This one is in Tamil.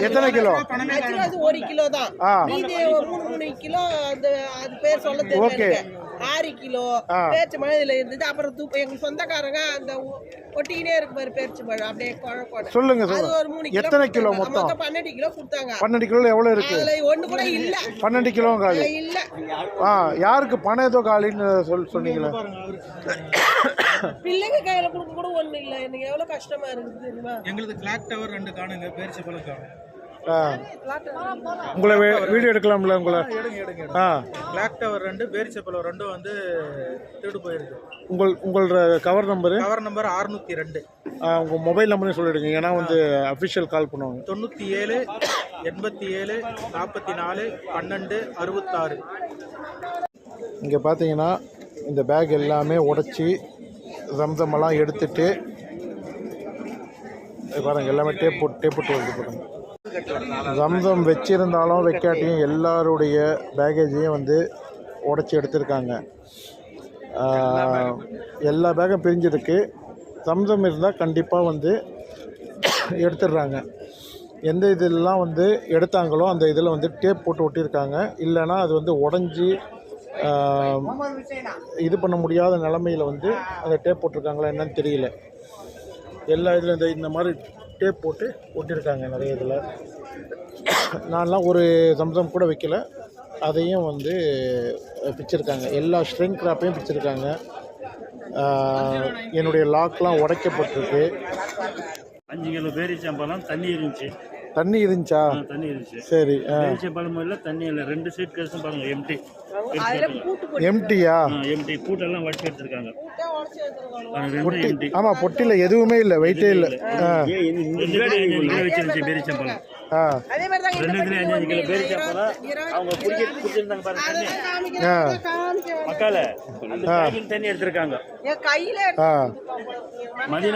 எத்தனை கிலோ? ஒரு கிலோ தான். மூணு கிலோ அந்த அது பேர் சொல்ல. எனக்கு. ஆறு கிலோ. ஆ. பேரிச்ச மழை இதுல இருந்தது. அப்புறம் தூப்பு எங்க சொந்தக்காரங்க அந்த ஒ- ஒட்டிக்கினே இருக்கு பாரு பேரிச்ச மழை அப்படியே குழப்பம் சொல்லுங்க அது சொல்லுங்க ஒரு மூணு கிலோ எத்தனை கிலோ. மொத்தம்? பன்னெண்டு கிலோ கொடுத்தாங்க. பன்னெண்டு கிலோல எவ்வளோ இருக்கு? அதுல ஒண்ணு கூட இல்ல. பன்னெண்டு கிலோ காலி. இல்ல. ஆ யாருக்கு பணம் ஏதோ காலின்னு சொல் சொன்னீங்களே? பிள்ளைங்க கையில கொடுக்க கூட ஒண்ணு இல்ல. எனக்கு எவ்வளவு கஷ்டமா இருக்குது தெரியுமா? எங்களுக்கு கிளாக் டவர் ரெண்டு காணுங்க பேரிச்ச பழம் காணும். ஆ உங்களை வீடியோ எடுக்கலாம்ல உங்களை? ஆ கிளாக் டவர் ரெண்டு பேரிச்ச பழம் ரெண்டும் வந்து திருடு போயிருக்கு. உங்கள் உங்களோட கவர் நம்பரு கவர் நம்பர் அறுநூத்தி ரெண்டு. உங்கள் மொபைல் நம்பரையும் சொல்லிடுங்க. ஏன்னா வந்து அஃபிஷியல் கால் பண்ணுவாங்க. தொண்ணூத்தி ஏழு எண்பத்தி ஏழு நாற்பத்தி நாலு பன்னெண்டு அறுபத்தாறு. இங்கே பார்த்தீங்கன்னா இந்த பேக் எல்லாமே உடைச்சி ரம்சமெல்லாம் எடுத்துட்டு இது பாருங்க எல்லாமே டேப் போட்டு டேப் போட்டு வருது பாருங்க ஜம்சம் வச்சிருந்தாலும் வைக்காட்டியும் எல்லாருடைய பேகேஜையும் வந்து உடச்சி எடுத்திருக்காங்க. எல்லா பேகும் பிரிஞ்சிருக்கு. சம்சம் இருந்தால் கண்டிப்பாக வந்து எடுத்துடுறாங்க. எந்த இதெல்லாம் வந்து எடுத்தாங்களோ அந்த இதில் வந்து டேப் போட்டு ஒட்டியிருக்காங்க. இல்லைன்னா அது வந்து உடஞ்சி இது பண்ண முடியாத நிலமையில் வந்து அந்த டேப் போட்டிருக்காங்களா என்னன்னு தெரியல. எல்லா இதில் இந்த இந்த மாதிரி டேப் போட்டு ஒட்டியிருக்காங்க நிறைய இதில். நான்லாம் ஒரு சம்சம் கூட வைக்கல. அதையும் வந்து பிச்சிருக்காங்க. எல்லா ஸ்ட்ரிங் கிராப்பையும் பிச்சிருக்காங்க. என்னுடைய லாக்லாம் உடைக்கப்பட்டிருக்கு. அஞ்சு கிலோ பேரிச்சம்பழம் தண்ணி இருந்துச்சு. தண்ணி இருந்துச்சா? தண்ணி இருந்துச்சு. சரி இல்லை தண்ணி இல்லை. ரெண்டு சீட் கேஸும் பாருங்க எம்டி அதுல பூட்டு போட்டு எம்டியா எம்டி பூட்டெல்லாம் வடிச்சு எடுத்திருக்காங்க. பூட்டை ஆமாம் பொட்டியில் எதுவுமே இல்லை வெயிட்டே இல்லை. வச்சிருந்துச்சு பேரிச்சம்பழம் ஆ. அதே மாதிரி தான் ரெண்டு கிலோ அஞ்சு கிலோ பேரிச்சம்பழம் அவங்க குடிக்க குடிச்சிருந்தாங்க பாருங்க மக்கால அந்த தண்ணி எடுத்திருக்காங்க. கையில மதியம்